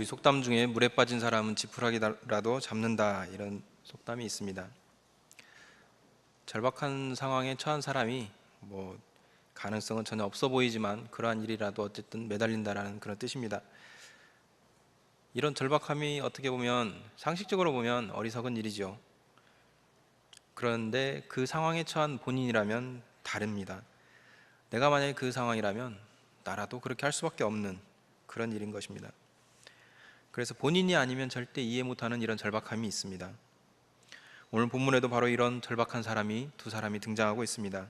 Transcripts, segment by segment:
우리 속담 중에 물에 빠진 사람은 지푸라기라도 잡는다 이런 속담이 있습니다. 절박한 상황에 처한 사람이 뭐 가능성은 전혀 없어 보이지만 그러한 일이라도 어쨌든 매달린다라는 그런 뜻입니다. 이런 절박함이 어떻게 보면 상식적으로 보면 어리석은 일이죠. 그런데 그 상황에 처한 본인이라면 다릅니다. 내가 만약에 그 상황이라면 나라도 그렇게 할 수밖에 없는 그런 일인 것입니다. 그래서 본인이 아니면 절대 이해 못하는 이런 절박함이 있습니다. 오늘 본문에도 바로 이런 절박한 사람이 두 사람이 등장하고 있습니다.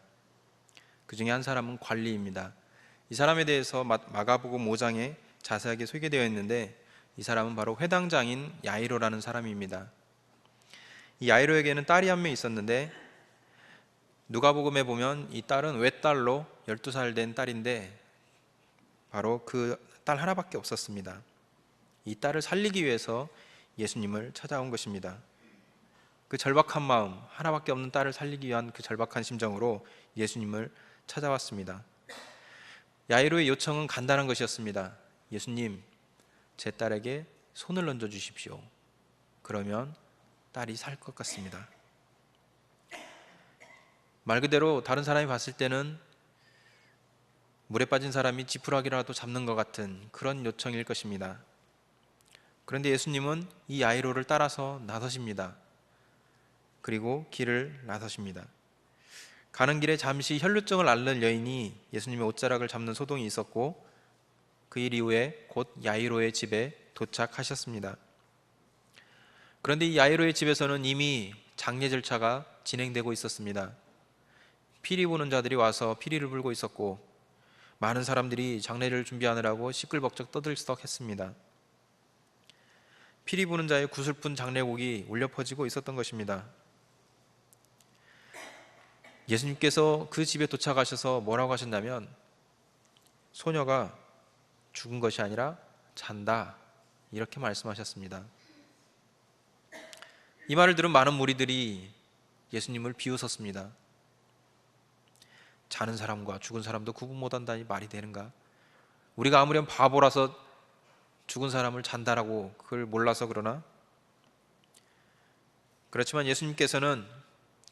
그 중에 한 사람은 관리입니다. 이 사람에 대해서 마가복음 5장에 자세하게 소개되어 있는데 이 사람은 바로 회당장인 야이로라는 사람입니다. 이 야이로에게는 딸이 한 명 있었는데 누가복음에 보면 이 딸은 외딸로 12살 된 딸인데 바로 그 딸 하나밖에 없었습니다. 이 딸을 살리기 위해서 예수님을 찾아온 것입니다. 그 절박한 마음, 하나밖에 없는 딸을 살리기 위한 그 절박한 심정으로 예수님을 찾아왔습니다. 야이로의 요청은 간단한 것이었습니다. 예수님, 제 딸에게 손을 얹어 주십시오. 그러면 딸이 살 것 같습니다. 말 그대로 다른 사람이 봤을 때는 물에 빠진 사람이 지푸라기라도 잡는 것 같은 그런 요청일 것입니다. 그런데 예수님은 이 아이로를 따라서 나서십니다. 그리고 길을 나서십니다. 가는 길에 잠시 혈루증을 앓는 여인이 예수님의 옷자락을 잡는 소동이 있었고 그 일 이후에 곧 야이로의 집에 도착하셨습니다. 그런데 이 야이로의 집에서는 이미 장례 절차가 진행되고 있었습니다. 피리 부는 자들이 와서 피리를 불고 있었고 많은 사람들이 장례를 준비하느라고 시끌벅적 떠들썩했습니다. 피리 부는 자의 구슬픈 장례곡이 울려 퍼지고 있었던 것입니다. 예수님께서 그 집에 도착하셔서 뭐라고 하셨냐면 소녀가 죽은 것이 아니라 잔다 이렇게 말씀하셨습니다. 이 말을 들은 많은 무리들이 예수님을 비웃었습니다. 자는 사람과 죽은 사람도 구분 못한다니 말이 되는가? 우리가 아무렴 바보라서 죽은 사람을 잔다라고 그걸 몰라서 그러나? 그렇지만 예수님께서는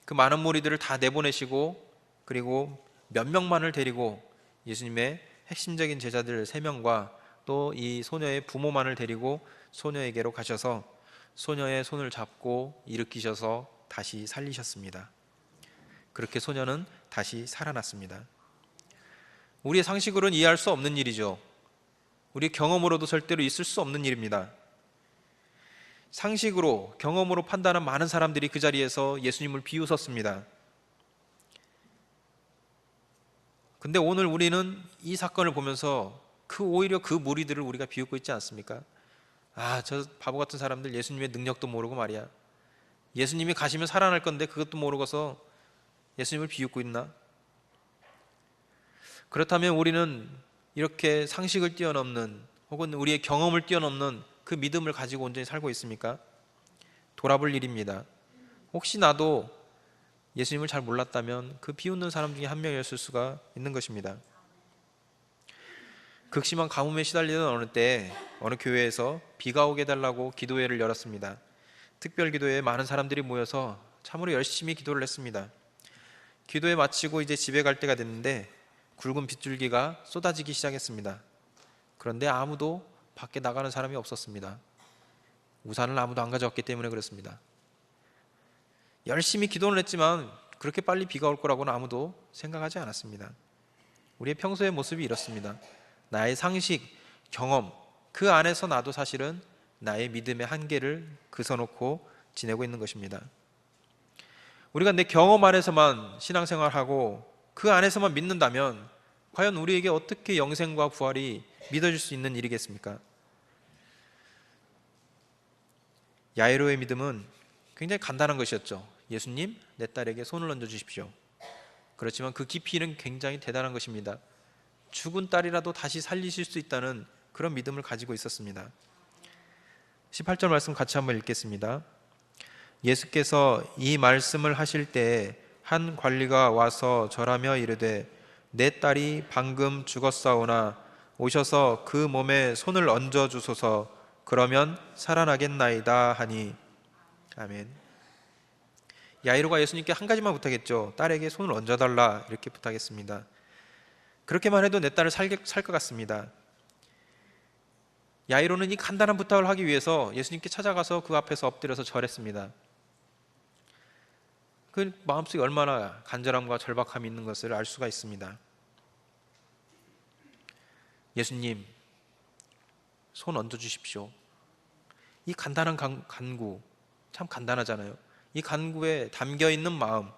그 많은 무리들을 다 내보내시고 그리고 몇 명만을 데리고 예수님의 핵심적인 제자들 세 명과 또 이 소녀의 부모만을 데리고 소녀에게로 가셔서 소녀의 손을 잡고 일으키셔서 다시 살리셨습니다. 그렇게 소녀는 다시 살아났습니다. 우리의 상식으로는 이해할 수 없는 일이죠. 우리 경험으로도 절대로 있을 수 없는 일입니다. 상식으로 경험으로 판단한 많은 사람들이 그 자리에서 예수님을 비웃었습니다. 근데 오늘 우리는 이 사건을 보면서 그 오히려 그 무리들을 우리가 비웃고 있지 않습니까? 아, 저 바보 같은 사람들 예수님의 능력도 모르고 말이야. 예수님이 가시면 살아날 건데 그것도 모르고서 예수님을 비웃고 있나? 그렇다면 우리는 이렇게 상식을 뛰어넘는 혹은 우리의 경험을 뛰어넘는 그 믿음을 가지고 온전히 살고 있습니까? 돌아볼 일입니다. 혹시 나도 예수님을 잘 몰랐다면 그 비웃는 사람 중에 한 명이었을 수가 있는 것입니다. 극심한 가뭄에 시달리던 어느 때 어느 교회에서 비가 오게 달라고 기도회를 열었습니다. 특별 기도회에 많은 사람들이 모여서 참으로 열심히 기도를 했습니다. 기도회 마치고 이제 집에 갈 때가 됐는데 굵은 빗줄기가 쏟아지기 시작했습니다. 그런데 아무도 밖에 나가는 사람이 없었습니다. 우산을 아무도 안 가져왔기 때문에 그렇습니다. 열심히 기도를 했지만 그렇게 빨리 비가 올 거라고는 아무도 생각하지 않았습니다. 우리의 평소의 모습이 이렇습니다. 나의 상식, 경험, 그 안에서 나도 사실은 나의 믿음의 한계를 그서놓고 지내고 있는 것입니다. 우리가 내 경험 안에서만 신앙생활하고 그 안에서만 믿는다면 과연 우리에게 어떻게 영생과 부활이 믿어질 수 있는 일이겠습니까? 야이로의 믿음은 굉장히 간단한 것이었죠. 예수님, 내 딸에게 손을 얹어 주십시오. 그렇지만 그 깊이는 굉장히 대단한 것입니다. 죽은 딸이라도 다시 살리실 수 있다는 그런 믿음을 가지고 있었습니다. 18절 말씀 같이 한번 읽겠습니다. 예수께서 이 말씀을 하실 때 한 관리가 와서 절하며 이르되 내 딸이 방금 죽었사오나 오셔서 그 몸에 손을 얹어 주소서 그러면 살아나겠나이다 하니 아멘. 야이로가 예수님께 한 가지만 부탁했죠. 딸에게 손을 얹어 달라 이렇게 부탁했습니다. 그렇게만 해도 내 딸을 살것 같습니다. 야이로는 이 간단한 부탁을 하기 위해서 예수님께 찾아가서 그 앞에서 엎드려서 절했습니다. 그 마음속에 얼마나 간절함과 절박함이 있는 것을 알 수가 있습니다. 예수님, 손 얹어 주십시오. 이 간단한 간, 간구, 참 간단하잖아요. 이 간구에 담겨 있는 마음,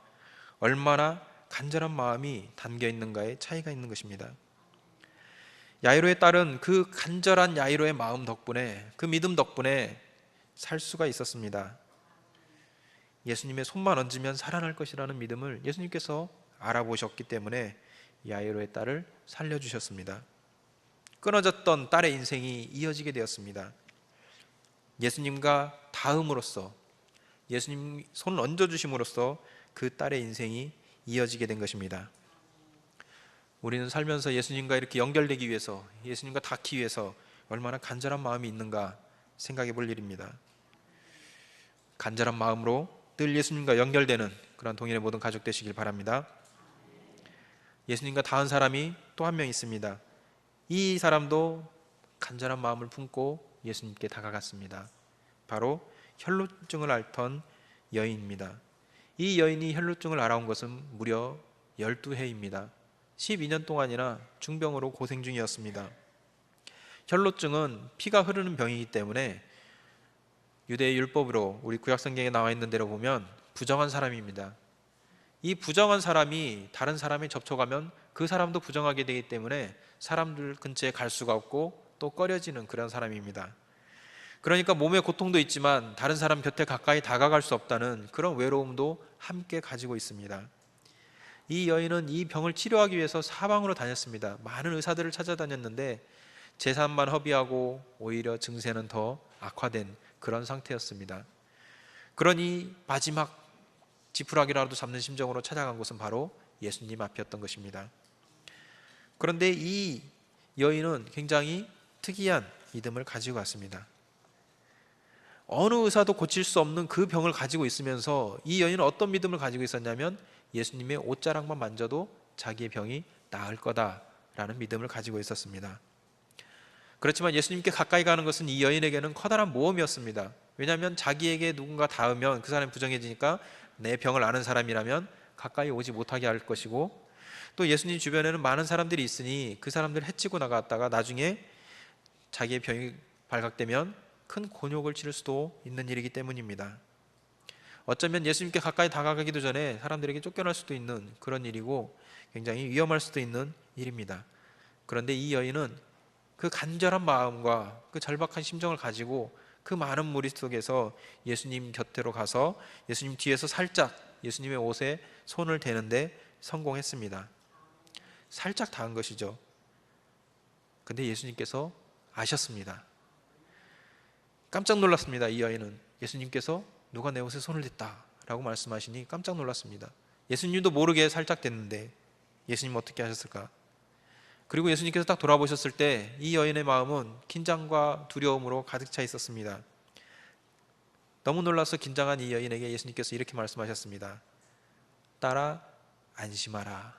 얼마나 간절한 마음이 담겨 있는가에 차이가 있는 것입니다. 야이로의 딸은 그 간절한 야이로의 마음 덕분에 그 믿음 덕분에 살 수가 있었습니다. 예수님의 손만 얹으면 살아날 것이라는 믿음을 예수님께서 알아보셨기 때문에 야이로의 딸을 살려 주셨습니다. 끊어졌던 딸의 인생이 이어지게 되었습니다. 예수님과 닿음으로써 예수님 손을 얹어 주심으로써 그 딸의 인생이 이어지게 된 것입니다. 우리는 살면서 예수님과 이렇게 연결되기 위해서 예수님과 닿기 위해서 얼마나 간절한 마음이 있는가 생각해 볼 일입니다. 간절한 마음으로 늘 예수님과 연결되는 그런 동일의 모든 가족 되시길 바랍니다. 예수님과 닿은 사람이 또 한 명 있습니다. 이 사람도 간절한 마음을 품고 예수님께 다가갔습니다. 바로 혈루증을 앓던 여인입니다. 이 여인이 혈루증을 알아온 것은 무려 12해입니다. 12년 동안이나 중병으로 고생 중이었습니다. 혈로증은 피가 흐르는 병이기 때문에 유대의 율법으로 우리 구약 성경에 나와 있는 대로 보면 부정한 사람입니다. 이 부정한 사람이 다른 사람에 접촉하면 그 사람도 부정하게 되기 때문에 사람들 근처에 갈 수가 없고 또 꺼려지는 그런 사람입니다. 그러니까 몸에 고통도 있지만 다른 사람 곁에 가까이 다가갈 수 없다는 그런 외로움도 함께 가지고 있습니다. 이 여인은 이 병을 치료하기 위해서 사방으로 다녔습니다. 많은 의사들을 찾아다녔는데 재산만 허비하고 오히려 증세는 더 악화된 그런 상태였습니다. 그러니 마지막 지푸라기라도 잡는 심정으로 찾아간 곳은 바로 예수님 앞이었던 것입니다. 그런데 이 여인은 굉장히 특이한 믿음을 가지고 왔습니다. 어느 의사도 고칠 수 없는 그 병을 가지고 있으면서 이 여인은 어떤 믿음을 가지고 있었냐면 예수님의 옷자락만 만져도 자기의 병이 나을 거다라는 믿음을 가지고 있었습니다. 그렇지만 예수님께 가까이 가는 것은 이 여인에게는 커다란 모험이었습니다. 왜냐하면 자기에게 누군가 닿으면 그 사람이 부정해지니까 내 병을 아는 사람이라면 가까이 오지 못하게 할 것이고 또 예수님 주변에는 많은 사람들이 있으니 그 사람들 해치고 나갔다가 나중에 자기의 병이 발각되면 큰 곤욕을 치를 수도 있는 일이기 때문입니다. 어쩌면 예수님께 가까이 다가가기도 전에 사람들에게 쫓겨날 수도 있는 그런 일이고 굉장히 위험할 수도 있는 일입니다. 그런데 이 여인은 그 간절한 마음과 그 절박한 심정을 가지고 그 많은 무리 속에서 예수님 곁으로 가서 예수님 뒤에서 살짝 예수님의 옷에 손을 대는데 성공했습니다. 살짝 닿은 것이죠. 근데 예수님께서 아셨습니다. 깜짝 놀랐습니다. 이 여인은 예수님께서 누가 내 옷에 손을 댔다라고 말씀하시니 깜짝 놀랐습니다. 예수님도 모르게 살짝 됐는데 예수님 어떻게 하셨을까? 그리고 예수님께서 딱 돌아보셨을 때 이 여인의 마음은 긴장과 두려움으로 가득 차 있었습니다. 너무 놀라서 긴장한 이 여인에게 예수님께서 이렇게 말씀하셨습니다. 따라 안심하라.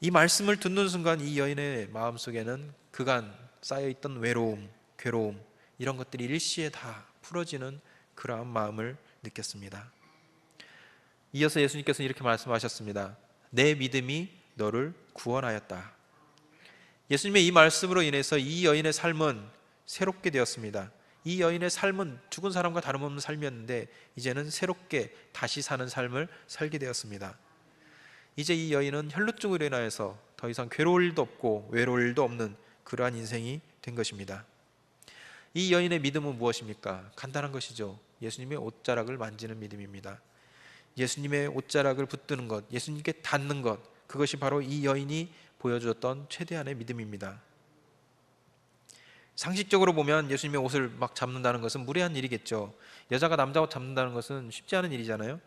이 말씀을 듣는 순간 이 여인의 마음속에는 그간 쌓여있던 외로움, 괴로움 이런 것들이 일시에 다 풀어지는 그러한 마음을 느꼈습니다. 이어서 예수님께서 이렇게 말씀하셨습니다. 내 믿음이 너를 구원하였다. 예수님의 이 말씀으로 인해서 이 여인의 삶은 새롭게 되었습니다. 이 여인의 삶은 죽은 사람과 다름없는 삶이었는데 이제는 새롭게 다시 사는 삶을 살게 되었습니다. 이제 이 여인은 혈루증으로 인하여서 더 이상 괴로울 일도 없고 외로울 일도 없는 그러한 인생이 된 것입니다. 이 여인의 믿음은 무엇입니까? 간단한 것이죠. 예수님의 옷자락을 만지는 믿음입니다. 예수님의 옷자락을 붙드는 것, 예수님께 닿는 것, 그것이 바로 이 여인이 보여주었던 최대한의 믿음입니다. 상식적으로 보면 예수님의 옷을 막 잡는다는 것은 무례한 일이겠죠. 여자가 남자 옷 잡는다는 것은 쉽지 않은 일이잖아요.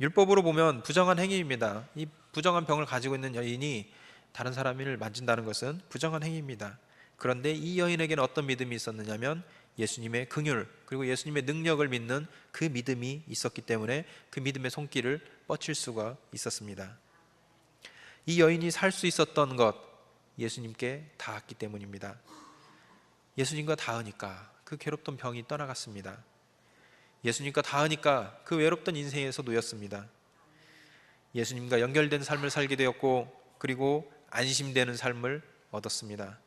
율법으로 보면 부정한 행위입니다. 이 부정한 병을 가지고 있는 여인이 다른 사람을 만진다는 것은 부정한 행위입니다. 그런데 이 여인에게는 어떤 믿음이 있었느냐면 예수님의 긍휼 그리고 예수님의 능력을 믿는 그 믿음이 있었기 때문에 그 믿음의 손길을 뻗칠 수가 있었습니다. 이 여인이 살 수 있었던 것 예수님께 닿았기 때문입니다. 예수님과 닿으니까 그 괴롭던 병이 떠나갔습니다. 예수님과 닿으니까 그 외롭던 인생에서 놓였습니다. 예수님과 연결된 삶을 살게 되었고 그리고 안심되는 삶을 얻었습니다.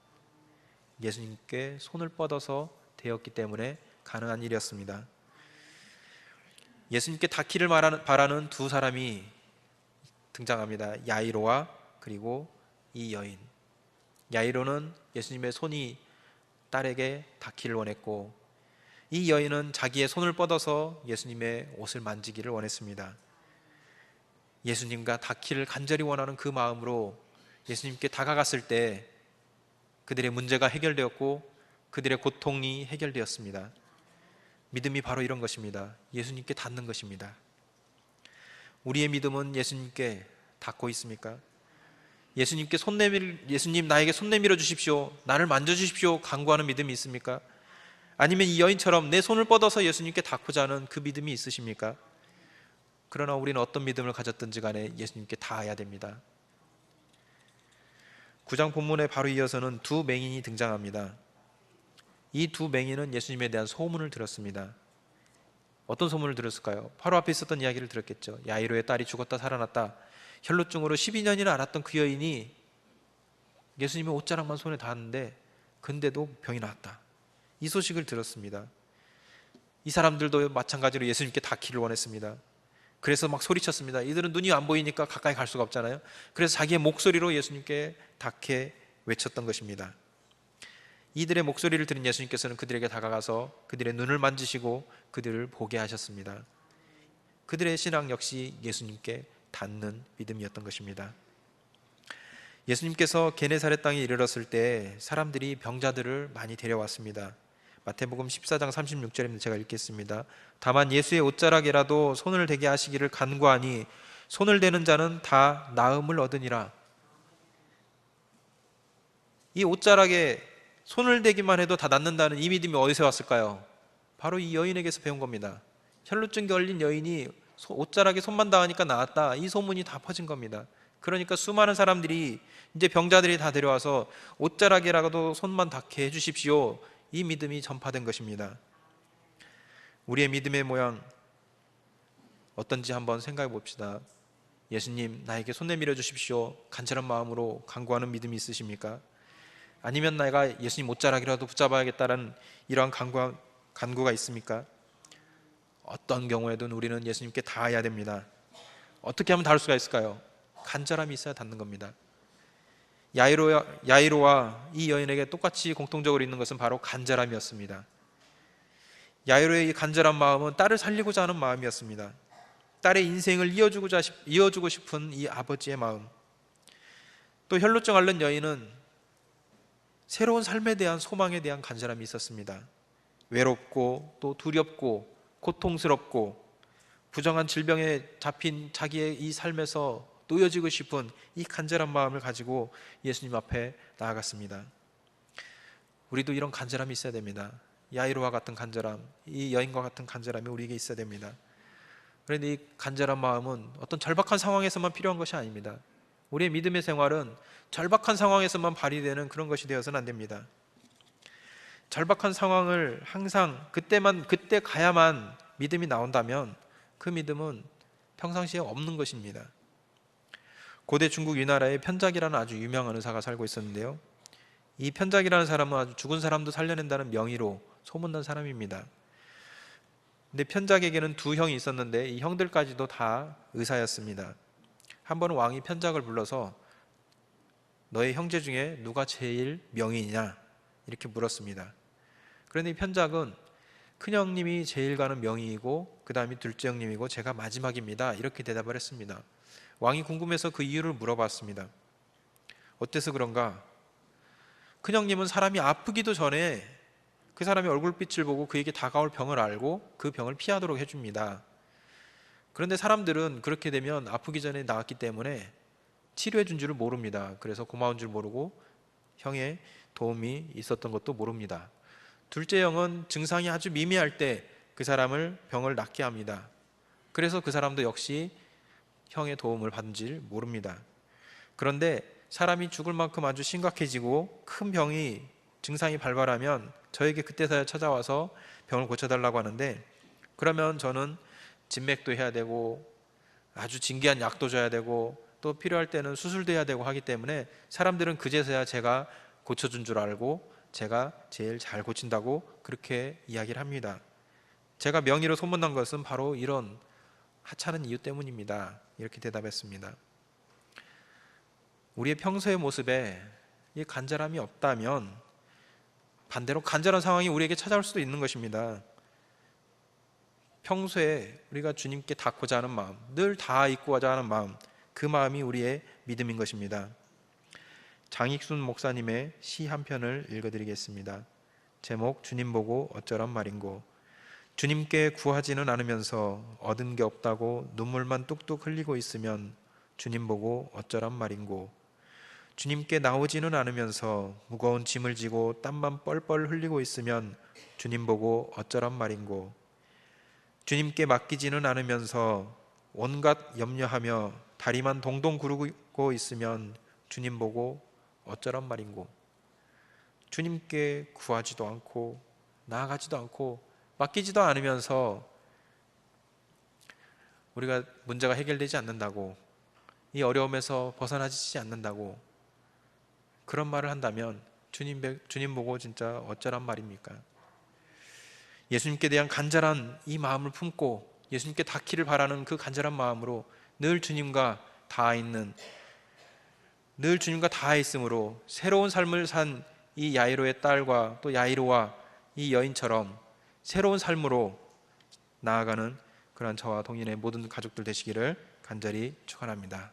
예수님께 손을 뻗어서 되었기 때문에 가능한 일이었습니다. 예수님께 닿기를 바라는 두 사람이 등장합니다. 야이로와 그리고 이 여인. 야이로는 예수님의 손이 딸에게 닿기를 원했고 이 여인은 자기의 손을 뻗어서 예수님의 옷을 만지기를 원했습니다. 예수님과 닿기를 간절히 원하는 그 마음으로 예수님께 다가갔을 때 그들의 문제가 해결되었고 그들의 고통이 해결되었습니다. 믿음이 바로 이런 것입니다. 예수님께 닿는 것입니다. 우리의 믿음은 예수님께 닿고 있습니까? 예수님께 손 내밀 예수님 나에게 손 내밀어 주십시오. 나를 만져 주십시오. 간구하는 믿음이 있습니까? 아니면 이 여인처럼 내 손을 뻗어서 예수님께 닿고자 하는 그 믿음이 있으십니까? 그러나 우리는 어떤 믿음을 가졌든지 간에 예수님께 닿아야 됩니다. 9장 본문에 바로 이어서는 두 맹인이 등장합니다. 이 두 맹인은 예수님에 대한 소문을 들었습니다. 어떤 소문을 들었을까요? 바로 앞에 있었던 이야기를 들었겠죠. 야이로의 딸이 죽었다 살아났다. 혈루증으로 12년이나 앓았던 그 여인이 예수님의 옷자락만 손에 닿았는데 근데도 병이 나았다. 이 소식을 들었습니다. 이 사람들도 마찬가지로 예수님께 닿기를 원했습니다. 그래서 막 소리쳤습니다. 이들은 눈이 안 보이니까 가까이 갈 수가 없잖아요. 그래서 자기의 목소리로 예수님께 닿게 외쳤던 것입니다. 이들의 목소리를 들은 예수님께서는 그들에게 다가가서 그들의 눈을 만지시고 그들을 보게 하셨습니다. 그들의 신앙 역시 예수님께 닿는 믿음이었던 것입니다. 예수님께서 게네사렛 땅에 이르렀을 때 사람들이 병자들을 많이 데려왔습니다. 마태복음 14장 36절입니다. 제가 읽겠습니다. 다만 예수의 옷자락이라도 손을 대게 하시기를 간구하니 손을 대는 자는 다 나음을 얻으니라. 이 옷자락에 손을 대기만 해도 다 낫는다는 이 믿음이 어디서 왔을까요? 바로 이 여인에게서 배운 겁니다. 혈루증 걸린 여인이 옷자락에 손만 닿으니까 나았다. 이 소문이 다 퍼진 겁니다. 그러니까 수많은 사람들이 이제 병자들이 다 데려와서 옷자락이라도 손만 닿게 해주십시오. 이 믿음이 전파된 것입니다. 우리의 믿음의 모양 어떤지 한번 생각해 봅시다. 예수님, 나에게 손 내밀어 주십시오. 간절한 마음으로 간구하는 믿음이 있으십니까? 아니면 내가 예수님 옷자락이라도 붙잡아야겠다는 이러한 간구, 간구가 있습니까? 어떤 경우에든 우리는 예수님께 닿아야 됩니다. 어떻게 하면 닿을 수가 있을까요? 간절함이 있어야 닿는 겁니다. 야이로, 야이로와 이 여인에게 똑같이 공통적으로 있는 것은 바로 간절함이었습니다. 야이로의 이 간절한 마음은 딸을 살리고자 하는 마음이었습니다. 딸의 인생을 이어주고자, 이어주고 싶은 이 아버지의 마음. 또 혈루증 앓는 여인은 새로운 삶에 대한 소망에 대한 간절함이 있었습니다. 외롭고 또 두렵고 고통스럽고 부정한 질병에 잡힌 자기의 이 삶에서 놓여지고 싶은 이 간절한 마음을 가지고 예수님 앞에 나아갔습니다. 우리도 이런 간절함이 있어야 됩니다. 야이로와 같은 간절함, 이 여인과 같은 간절함이 우리에게 있어야 됩니다. 그런데 이 간절한 마음은 어떤 절박한 상황에서만 필요한 것이 아닙니다. 우리의 믿음의 생활은 절박한 상황에서만 발휘되는 그런 것이 되어서는 안 됩니다. 절박한 상황을 항상 그때만 그때 가야만 믿음이 나온다면 그 믿음은 평상시에 없는 것입니다. 고대 중국 위나라에 편작이라는 아주 유명한 의사가 살고 있었는데요. 이 편작이라는 사람은 아주 죽은 사람도 살려낸다는 명의로 소문난 사람입니다. 근데 편작에게는 두 형이 있었는데 이 형들까지도 다 의사였습니다. 한 번은 왕이 편작을 불러서 너의 형제 중에 누가 제일 명의냐 이렇게 물었습니다. 그런데 이 편작은 큰형님이 제일 가는 명의이고 그 다음이 둘째 형님이고 제가 마지막입니다. 이렇게 대답을 했습니다. 왕이 궁금해서 그 이유를 물어봤습니다. 어때서 그런가? 큰형님은 사람이 아프기도 전에 그 사람의 얼굴빛을 보고 그에게 다가올 병을 알고 그 병을 피하도록 해줍니다. 그런데 사람들은 그렇게 되면 아프기 전에 나왔기 때문에 치료해 준 줄을 모릅니다. 그래서 고마운 줄 모르고 형의 도움이 있었던 것도 모릅니다. 둘째 영은 증상이 아주 미미할 때 그 사람을 병을 낫게 합니다. 그래서 그 사람도 역시 형의 도움을 받은 줄 모릅니다. 그런데 사람이 죽을 만큼 아주 심각해지고 큰 병이 증상이 발발하면 저에게 그때서야 찾아와서 병을 고쳐달라고 하는데 그러면 저는 진맥도 해야 되고 아주 진기한 약도 줘야 되고 또 필요할 때는 수술도 해야 되고 하기 때문에 사람들은 그제서야 제가 고쳐준 줄 알고 제가 제일 잘 고친다고 그렇게 이야기를 합니다. 제가 명의로 소문난 것은 바로 이런 하찮은 이유 때문입니다. 이렇게 대답했습니다. 우리의 평소의 모습에 이 간절함이 없다면 반대로 간절한 상황이 우리에게 찾아올 수도 있는 것입니다. 평소에 우리가 주님께 닿고자 하는 마음, 늘 다 있고자 하는 마음, 그 마음이 우리의 믿음인 것입니다. 장익순 목사님의 시 한 편을 읽어드리겠습니다. 제목 주님 보고 어쩌란 말인고 주님께 구하지는 않으면서 얻은 게 없다고 눈물만 뚝뚝 흘리고 있으면 주님 보고 어쩌란 말인고 주님께 나오지는 않으면서 무거운 짐을 지고 땀만 뻘뻘 흘리고 있으면 주님 보고 어쩌란 말인고 주님께 맡기지는 않으면서 온갖 염려하며 다리만 동동 구르고 있으면 주님 보고 어쩌란 말인고 주님께 구하지도 않고 나아가지도 않고 맡기지도 않으면서 우리가 문제가 해결되지 않는다고 이 어려움에서 벗어나지 않는다고 그런 말을 한다면 주님 배- 주님 보고 진짜 어쩌란 말입니까? 예수님께 대한 간절한 이 마음을 품고 예수님께 닿기를 바라는 그 간절한 마음으로 늘 주님과 닿아 있는 늘 주님과 닿아 있으므로 새로운 삶을 산 이 야이로의 딸과 또 야이로와 이 여인처럼 새로운 삶으로 나아가는 그러한 저와 동인의 모든 가족들 되시기를 간절히 축원합니다.